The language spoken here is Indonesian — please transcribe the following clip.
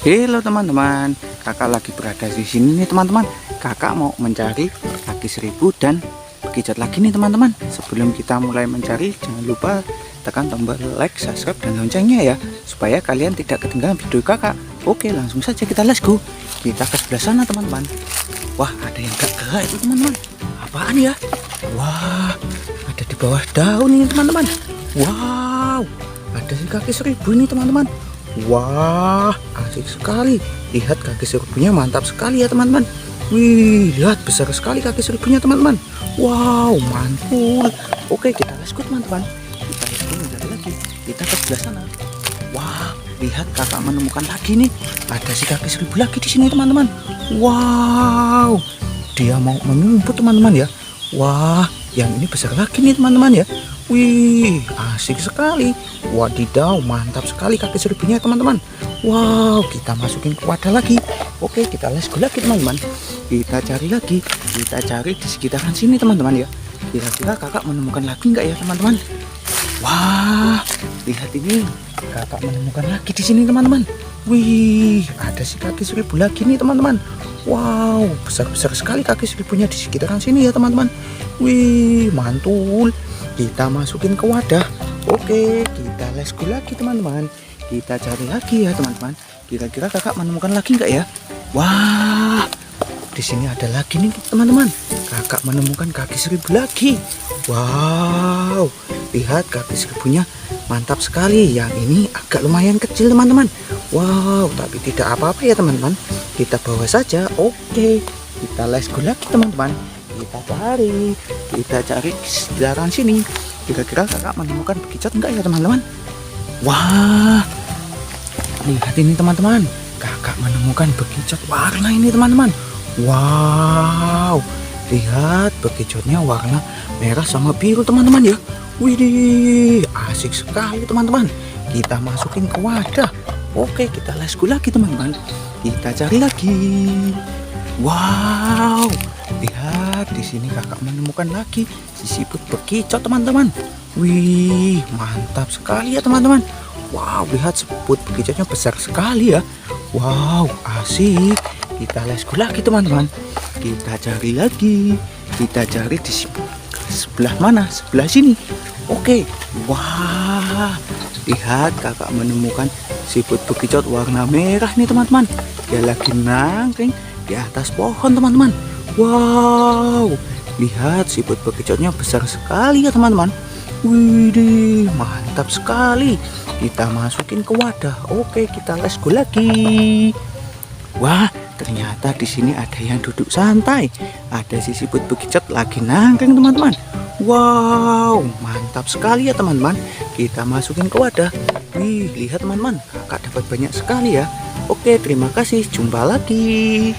Halo teman-teman, kakak lagi berada di sini nih teman-teman. Kakak mau mencari kaki seribu dan bekicot lagi nih teman-teman. Sebelum kita mulai mencari, jangan lupa tekan tombol like, subscribe dan loncengnya ya, supaya kalian tidak ketinggalan video kakak. Oke, langsung saja kita let's go. Kita ke sebelah sana teman-teman. Wah, ada yang gak gerak itu teman-teman. Apaan ya? Wah, ada di bawah daun ini teman-teman. Wow, ada si kaki seribu ini teman-teman. Wah, asik sekali. Lihat kaki seribunya mantap sekali ya teman-teman. Wih, lihat besar sekali kaki seribunya teman-teman. Wow, mantul. Oke, kita let's go teman-teman. Kita let's go mencari lagi. Kita ke sebelah sana. Wah, lihat kakak menemukan lagi nih. Ada si kaki seribu lagi di sini teman-teman. Wow, dia mau menyumput teman-teman ya. Wah, yang ini besar lagi nih teman-teman ya. Wih, asik sekali. Wadidaw, mantap sekali kaki seribunya teman-teman. Wow, kita masukin ke wadah lagi. Oke, kita let's go lagi teman-teman. Kita cari lagi. Kita cari di sekitaran sini teman-teman ya. Kira-kira kakak menemukan lagi nggak ya teman-teman? Wah, lihat ini. Kakak menemukan lagi di sini teman-teman. Wih, ada si kaki seribu lagi nih teman-teman. Wow, besar-besar sekali kaki seribunya di sekitaran sini ya teman-teman. Wih, mantul. Kita masukin ke wadah. Oke, kita let's go lagi teman-teman. Kita cari lagi ya teman-teman. Kira-kira kakak menemukan lagi nggak ya? Wah, di sini ada lagi nih teman-teman. Kakak menemukan kaki seribu lagi. Wow, lihat kaki seribunya mantap sekali. Yang ini agak lumayan kecil teman-teman. Wow, tapi tidak apa-apa ya teman-teman. Kita bawa saja. Oke, kita let's go lagi teman-teman. Kita cari, kita cari sekitaran sini. Kira-kira kakak menemukan bekicot enggak ya teman-teman? Wah, lihat ini teman-teman. Kakak menemukan bekicot warna ini teman-teman. Wow, lihat bekicotnya warna merah sama biru teman-teman ya. Widih, asik sekali teman-teman. Kita masukin ke wadah. Oke, kita let's go lagi teman-teman. Kita cari lagi. Wow, lihat di sini kakak menemukan lagi si siput bekicot teman-teman. Wih, mantap sekali ya teman-teman. Wow, lihat siput bekicotnya besar sekali ya. Wow, asik. Kita let's go lagi teman-teman. Kita cari lagi. Kita cari di sebelah mana? Sebelah sini. Oke. Wah, lihat kakak menemukan siput bekicot warna merah nih teman-teman. Dia lagi nangkring di atas pohon teman-teman. Wow, lihat siput bekicotnya besar sekali ya teman-teman. Widih, mantap sekali. Kita masukin ke wadah. Oke, kita let's go lagi. Wah, ternyata di sini ada yang duduk santai. Ada si siput bekicot lagi nangkring teman-teman. Wow, mantap sekali ya teman-teman. Kita masukin ke wadah. Wih, lihat teman-teman, kakak dapat banyak sekali ya. Oke, terima kasih. Jumpa lagi.